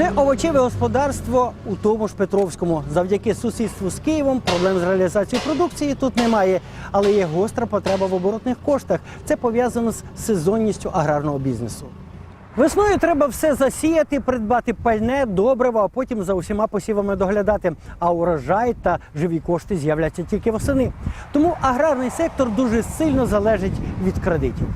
Це овочеве господарство у тому ж Петровському. Завдяки сусідству з Києвом проблем з реалізацією продукції тут немає, але є гостра потреба в оборотних коштах. Це пов'язано з сезонністю аграрного бізнесу. Весною треба все засіяти, придбати пальне, добриво, а потім за усіма посівами доглядати. А урожай та живі кошти з'являться тільки восени. Тому аграрний сектор дуже сильно залежить від кредитів.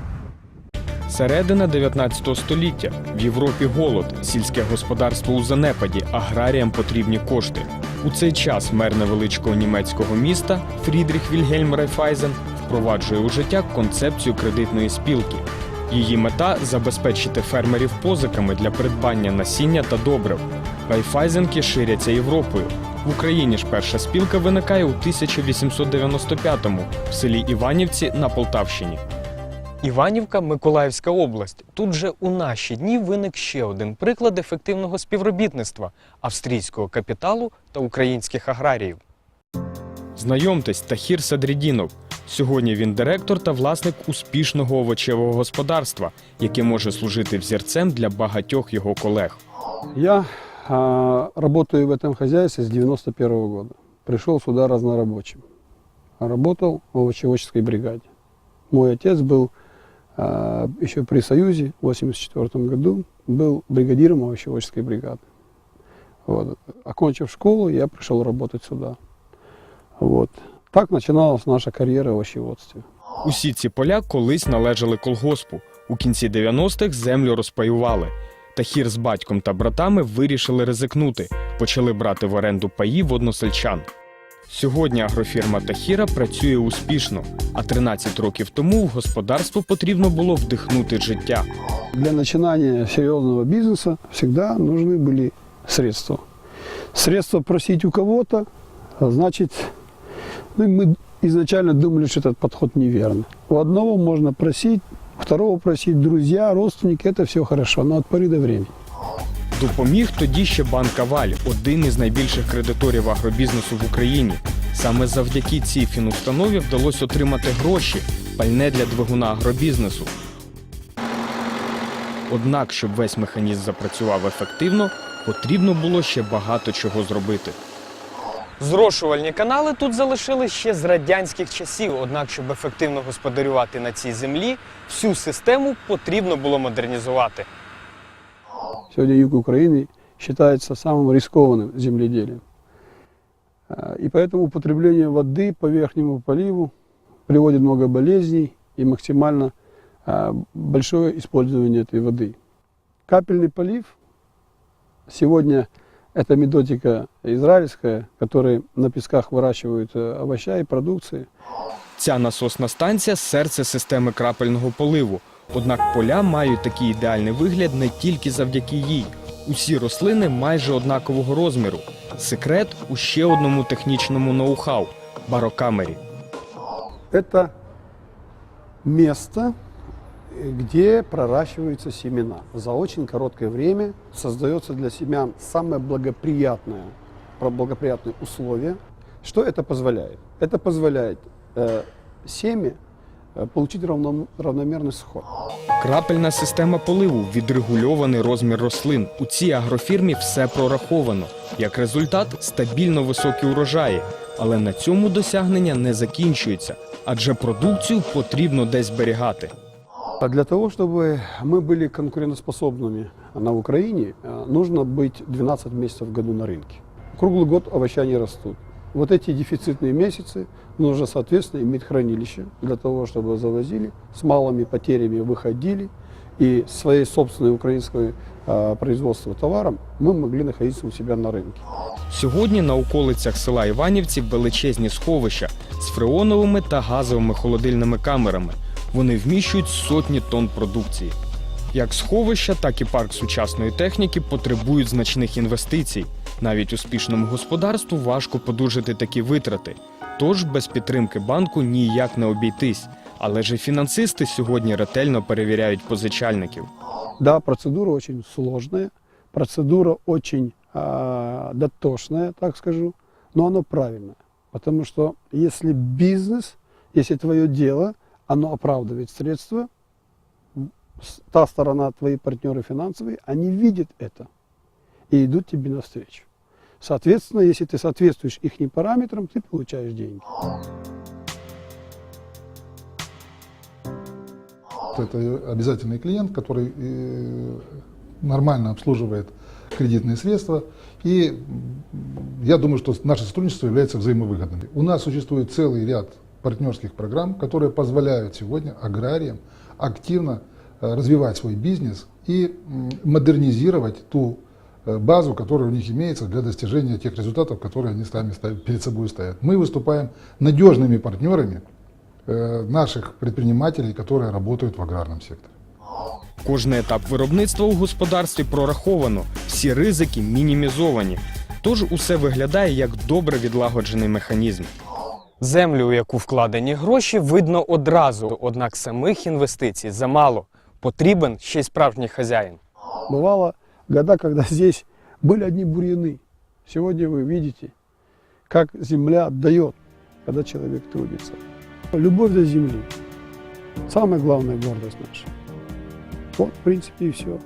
Середина 19 століття. В Європі голод, сільське господарство у занепаді, аграріям потрібні кошти. У цей час мер невеличкого німецького міста Фрідріх Вільгельм Райфайзен впроваджує у життя концепцію кредитної спілки. Її мета забезпечити фермерів позиками для придбання насіння та добрив. Райфайзенки ширяться Європою. В Україні ж перша спілка виникає у 1895-му в селі Іванівці на Полтавщині. Іванівка, Миколаївська область. Тут же у наші дні виник ще один приклад ефективного співробітництва австрійського капіталу та українських аграріїв. Знайомтесь, Тахір Садрідінов. Сьогодні він директор та власник успішного овочевого господарства, яке може служити взірцем для багатьох його колег. Я а, работаю в этом хозяйстве с 91 -го года. Пришел сюда разнорабочим. Работал в овощеводческой бригаде. Мой отец был еще при Союзе в 84 году, был бригадиром овощеводческой бригады. Вот. Окончив школу, я пришел работать сюда. Вот. Так начиналась наша карьера в овощеводстве. Усі ці поля колись належали колгоспу. У кінці 90-х землю розпаювали. Тахір з батьком та братами вирішили ризикнути, почали брати в оренду паї односельчан. Сьогодні агрофірма Тахіра працює успішно, а 13 років тому в господарство потрібно було вдихнути життя. Для начинания серьезного бизнеса всегда нужны были средства. Средства просить у кого-то, а значит, ну, мы изначально думали, что этот подход неверный. У одного можно просить, у второго просить, друзья, родственники, это все хорошо, но от поры до времени. Допоміг тоді ще банк Аваль, один із найбільших кредиторів агробізнесу в Україні. Саме завдяки цій фінустанові вдалося отримати гроші, пальне для двигуна агробізнесу. Однак, щоб весь механізм запрацював ефективно, потрібно було ще багато чого зробити. Зрошувальні канали тут залишили ще з радянських часів. Однак, щоб ефективно господарювати на цій землі, всю систему потрібно було модернізувати. Сегодня юг Украины считается самым рискованным земледелием. А, И поэтому употребление воды по верхнему поливу приводит много болезней и максимально а, большое использование этой воды. Капельный полив, сегодня это методика израильская, которые на песках выращивают э, овоща и продукции. Ця насосна станція серце системи крапельного поливу. Однак поля мають такий ідеальний вигляд не тільки завдяки їй. Усі рослини майже однакового розміру. Секрет у ще одному технічному ноу-хау барокамері. Это место, э, где проращиваются семена. За очень короткое время создается для семян самое благоприятное, про- благоприятные условия. Что это позволяет? Это позволяет э, семя э, получить равном- равномерный сход. Крапельна система поливу, відрегульований розмір рослин. У цій агрофірмі все прораховано. Як результат, стабільно високі урожаї. Але на цьому досягнення не закінчується, адже продукцію потрібно десь зберігати. А для того, чтобы мы были конкурентоспособными на Украине, э, нужно быть 12 месяцев в году на рынке. Круглый год овоща не растут. Вот эти дефицитные месяцы нужно, соответственно, иметь хранилище для того, чтобы завозили, с малыми потерями выходили, и своей собственной украинской э, производства товаром мы могли находиться у себя на рынке. Сьогодні на околицях села Іванівці величезні сховища з фреоновими та газовими холодильними камерами. Вони вміщують сотні тонн продукції. Як сховища, так і парк сучасної техніки потребують значних інвестицій. Навіть успішному господарству важко подужити такі витрати. Тож без підтримки банку ніяк не обійтись. Але ж і фінансисти сьогодні ретельно перевіряють позичальників. Да, процедура очень сложная, процедура очень а, дотошная, так скажу, но оно правильное. Потому что если бизнес, если твое дело, оно оправдывает средства, с- та сторона, твои партнеры финансовые, они видят это. И идут тебе навстречу. Соответственно, если ты соответствуешь их параметрам, ты получаешь деньги. Это обязательный клиент, который э, нормально обслуживает кредитные средства. И я думаю, что наше сотрудничество является взаимовыгодным. У нас существует целый ряд партнерских программ, которые позволяют сегодня аграриям активно э, развивать свой бизнес и модернизировать ту базу, которая у них имеется для достижения тех результатов, которые они сами ставят, перед собой ставят. Мы выступаем надежными партнерами э, наших предпринимателей, которые работают в аграрном секторе. Кожний етап виробництва у господарстві прораховано, всі ризики мінімізовані. Тож усе виглядає як добре відлагоджений механізм. Землю, у яку вкладені гроші, видно одразу, однак самих інвестицій замало. Потрібен ще й справжній хазяїн. Бывало года, когда здесь были одни бурьяны. Сегодня вы видите, как земля отдает, когда человек трудится. Любовь до земли – самая главная гордость наша. Вот, в принципе, и все.